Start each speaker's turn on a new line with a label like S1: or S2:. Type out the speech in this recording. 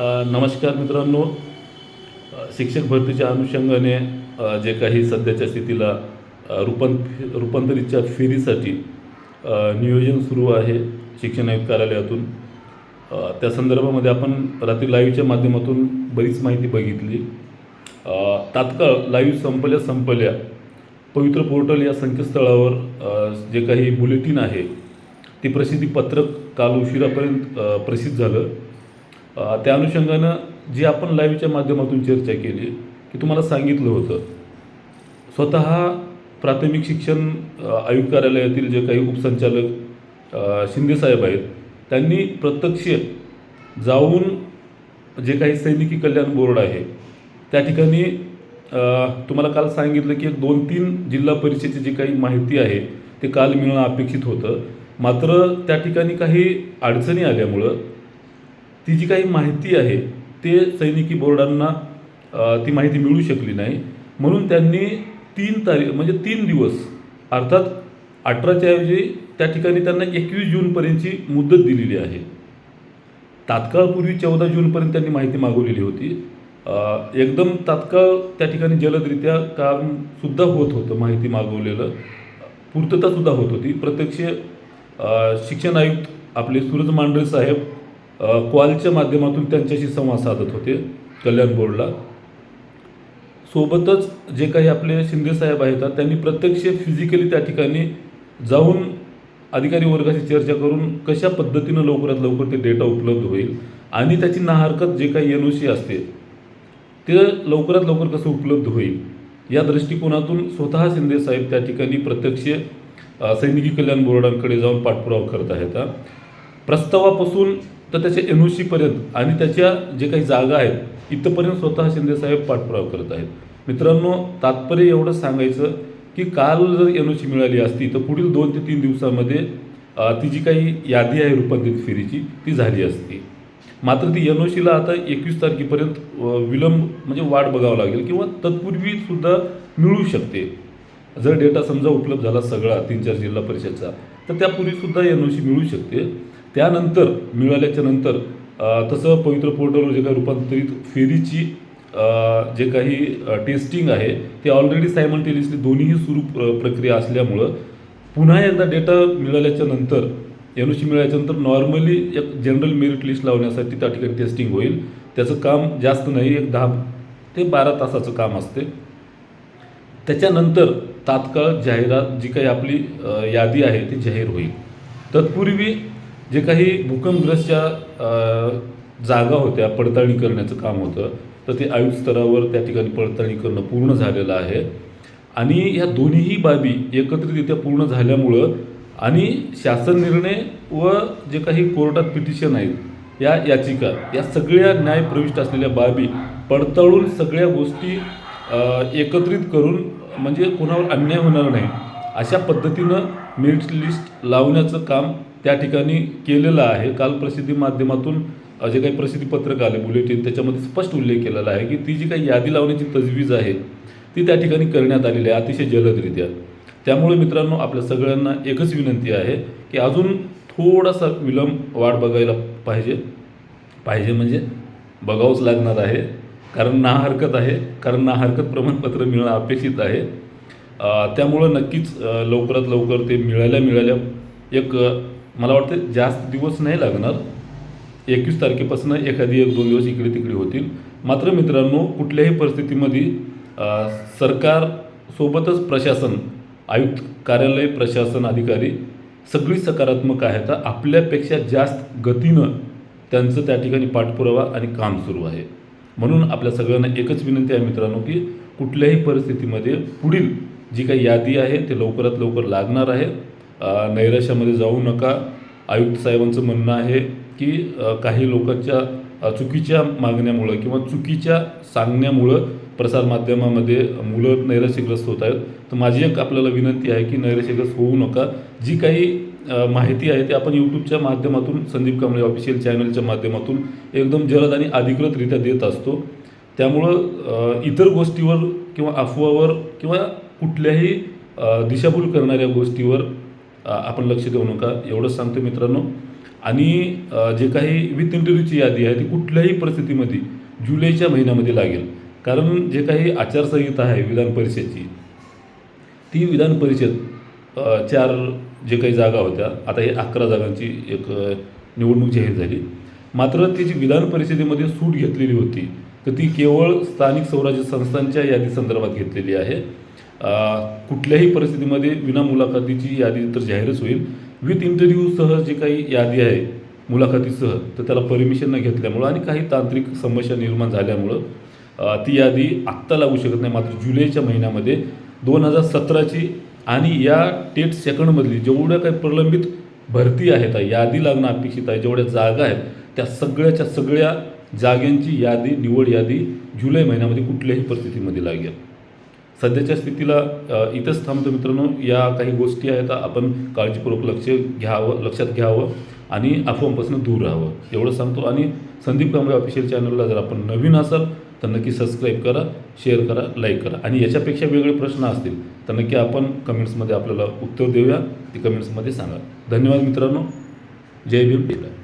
S1: नमस्कार मित्रांनो. शिक्षक भरतीच्या अनुषंगाने जे काही सध्याच्या स्थितीला रूपां रूपांतरितच्या फेरीसाठी नियोजन सुरू आहे शिक्षण आयुक्त कार्यालयातून. त्या संदर्भामध्ये आपण रात्री लाईव्हच्या माध्यमातून बरीच माहिती बघितली. तात्काळ लाईव्ह संपल्या संपल्या पवित्र पोर्टल या संकेतस्थळावर जे काही बुलेटिन आहे ते प्रसिद्धी पत्रक काल उशिरापर्यंत प्रसिद्ध झालं. त्या अनुषंगानं जी आपण लाईव्हच्या माध्यमातून चर्चा केली की तुम्हाला सांगितलं होतं स्वतः प्राथमिक शिक्षण आयुक्त कार्यालयातील जे काही उपसंचालक शिंदेसाहेब आहेत त्यांनी प्रत्यक्ष जाऊन जे काही सैनिकी कल्याण बोर्ड आहे त्या ठिकाणी तुम्हाला काल सांगितलं की एक दोन तीन जिल्हा परिषदेची जी काही माहिती आहे ते काल मिळणं अपेक्षित होतं. मात्र त्या ठिकाणी काही अडचणी आल्यामुळं ती जी काही माहिती आहे ते सैनिकी बोर्डांना ती माहिती मिळू शकली नाही. म्हणून त्यांनी तीन तारीख म्हणजे तीन दिवस अर्थात अठराच्या ऐवजी त्या ठिकाणी त्यांना एकवीस जूनपर्यंतची मुदत दिलेली आहे. तात्काळपूर्वी चौदा जूनपर्यंत त्यांनी माहिती मागवलेली होती. एकदम तात्काळ त्या ठिकाणी जलदरित्या कामसुद्धा होत होतं माहिती मागवलेलं. पूर्ततासुद्धा होत होती. प्रत्यक्ष शिक्षण आयुक्त आपले सूरज मांढरे साहेब कॉलच्या माध्यमातून त्यांच्याशी संवाद साधत होते कल्याण बोर्डला. सोबतच जे काही आपले शिंदे साहेब आहेत त्यांनी प्रत्यक्ष फिजिकली त्या ठिकाणी जाऊन अधिकारी वर्गाशी चर्चा करून कशा पद्धतीनं लवकरात लवकर ते डेटा उपलब्ध होईल आणि त्याची नाहरकत जे काही एन ओ सी असते ते लवकरात लवकर कसं उपलब्ध होईल या दृष्टिकोनातून स्वतः शिंदे साहेब त्या ठिकाणी प्रत्यक्ष सैनिकी कल्याण बोर्डांकडे जाऊन पाठपुरावा करत आहेत. प्रस्तावापासून तर त्याच्या एन ओ सीपर्यंत आणि त्याच्या जे काही जागा आहेत इथंपर्यंत स्वतः शिंदेसाहेब पाठपुराव पाठपुरावा करत आहेत. मित्रांनो तात्पर्य एवढं सांगायचं की काल जर एन ओ सी मिळाली असती तर पुढील दोन ते तीन दिवसामध्ये ती जी काही यादी आहे रूपांतरित फेरीची ती झाली असती. मात्र ती एन ओ सीला आता एकवीस तारखेपर्यंत विलंब म्हणजे वाट बघावं लागेल किंवा तत्पूर्वीसुद्धा मिळू शकते. जर डेटा समजा उपलब्ध झाला सगळा तीन चार जिल्हा परिषदचा तर त्यापूर्वीसुद्धा एन ओ सी मिळू शकते. त्यानंतर मिळाल्याच्या नंतर तसं पवित्र पोर्टलवर जे काही रूपांतरित फेरीची जे काही टेस्टिंग आहे ते ऑलरेडी सायमल्टेनियसली दोन्हीही सुरू प्र- प्रक्रिया असल्यामुळं पुन्हा एकदा डेटा मिळाल्याच्या नंतर एन ओ सी मिळाल्याच्या नंतर नॉर्मली एक जनरल मेरिट लिस्ट लावण्यासाठी त्या ठिकाणी टेस्टिंग होईल. त्याचं काम जास्त नाही एक दहा ते बारा तासाचं काम असते. त्याच्यानंतर तात्काळ जाहिरात जी काही आपली यादी आहे ती जाहीर होईल. तत्पूर्वी जे काही भूकंपग्रस्तच्या जागा होत्या पडताळणी करण्याचं काम होतं तर ते आयुक्त स्तरावर त्या ठिकाणी पडताळणी करणं पूर्ण झालेलं आहे. आणि ह्या दोन्हीही बाबी एकत्रितरित्या पूर्ण झाल्यामुळं आणि शासन निर्णय व जे काही कोर्टात पिटिशन आहेत या याचिका या सगळ्या न्याय प्रविष्ट असलेल्या बाबी पडताळून सगळ्या गोष्टी एकत्रित करून म्हणजे कोणावर अन्याय होणार नाही अशा पद्धतीनं मेरिट लिस्ट लावण्याचं काम त्या ठिकाणी केलेलं आहे. काल प्रसिद्धी माध्यमातून जे काही प्रसिद्धी पत्रक आले बुलेटिन. त्याच्यामध्ये स्पष्ट उल्लेख केलेला आहे की ती जी काही यादी लावण्याची तजवीज आहे ती त्या ठिकाणी करण्यात आलेली आहे अतिशय जलदरित्या. त्यामुळे मित्रांनो आपल्या सगळ्यांना एकच विनंती आहे की अजून थोडासा विलंब वाट बघायला पाहिजे. पाहिजे म्हणजे बघावंच लागणार आहे. कारण ना हरकत आहे कारण ना हरकत प्रमाणपत्र मिळणं अपेक्षित आहे. त्यामुळं नक्कीच लवकरात लवकर ते मिळाल्या मिळाल्या एक मला वाटतं जास्त दिवस नाही लागणार. एकवीस तारखेपासून एखादी एक दोन दिवस इकडे तिकडे होतील. मात्र मित्रांनो कुठल्याही परिस्थितीमध्ये सरकारसोबतच प्रशासन आयुक्त कार्यालय प्रशासन अधिकारी सगळी सकारात्मक आहेत. आपल्यापेक्षा जास्त गतीनं त्यांचं त्या ठिकाणी पाठपुरावा आणि काम सुरू आहे. म्हणून आपल्या सगळ्यांना एकच विनंती आहे मित्रांनो की कुठल्याही परिस्थितीमध्ये पुढील जी काही यादी आहे ते लवकरात लवकर लागणार आहे. नैराश्यामध्ये जाऊ नका. आयुक्त साहेबांचं म्हणणं आहे की काही लोकांच्या चुकीच्या मागण्यामुळं किंवा चुकीच्या सांगण्यामुळं प्रसारमाध्यमामध्ये मुलं नैराश्यग्रस्त होत आहेत. तर माझी एक आपल्याला विनंती आहे की नैराश्यग्रस्त होऊ नका. जी काही माहिती आहे ती आपण यूट्यूबच्या माध्यमातून संदीप कांबळे ऑफिशियल चॅनलच्या माध्यमातून एकदम जलद आणि अधिकृतरित्या देत असतो. त्यामुळं इतर गोष्टीवर किंवा अफवावर किंवा कुठल्याही दिशाभूल करणाऱ्या गोष्टीवर आपण लक्ष देऊ नका. एवढंच सांगतो मित्रांनो. आणि जे काही विथ इंटरव्ह्यूची यादी आहे ती कुठल्याही परिस्थितीमध्ये जुलैच्या महिन्यामध्ये लागेल. कारण जे काही आचारसंहिता आहे विधान परिषदची ती विधान परिषद चार जे काही जागा होत्या आता हे अकरा जागांची एक निवडणूक जाहीर झाली. मात्र ती जी विधान परिषदेमध्ये सूट घेतलेली होती तर ती केवळ स्थानिक स्वराज्य संस्थांच्या यादी संदर्भात घेतलेली आहे. कुठल्याही परिस्थितीमध्ये विना मुलाखतीची यादी तर जाहीरच होईल. विथ इंटरव्ह्यूसह जे काही यादी आहे मुलाखतीसह तर त्याला परमिशन न घेतल्यामुळं आणि काही तांत्रिक समस्या निर्माण झाल्यामुळं ती यादी आत्ता लागू शकत नाही. मात्र जुलैच्या महिन्यामध्ये दोन हजार सतराची आणि या टेट सेकंडमधली जेवढ्या काही प्रलंबित भरती आहेत यादी लागणं अपेक्षित आहे जेवढ्या जागा आहेत त्या सगळ्याच्या सगळ्या जागांची यादी निवड यादी जुलै महिन्यामध्ये कुठल्याही परिस्थितीमध्ये लागेल. सध्याच्या स्थितीला इथंच थांबतो मित्रांनो. या काही गोष्टी आहेत आपण काळजीपूर्वक लक्ष घ्यावं लक्षात घ्यावं आणि अफवांपासून दूर राहावं. एवढं सांगतो. आणि संदीप कांबळे ऑफिशियल चॅनलला जर आपण नवीन असाल तर नक्की सबस्क्राईब करा शेअर करा लाईक करा. आणि याच्यापेक्षा वेगळे प्रश्न असतील तर नक्की आपण कमेंट्समध्ये आपल्याला उत्तर देऊया. ते कमेंट्समध्ये सांगा. धन्यवाद मित्रांनो. जय भीम. जय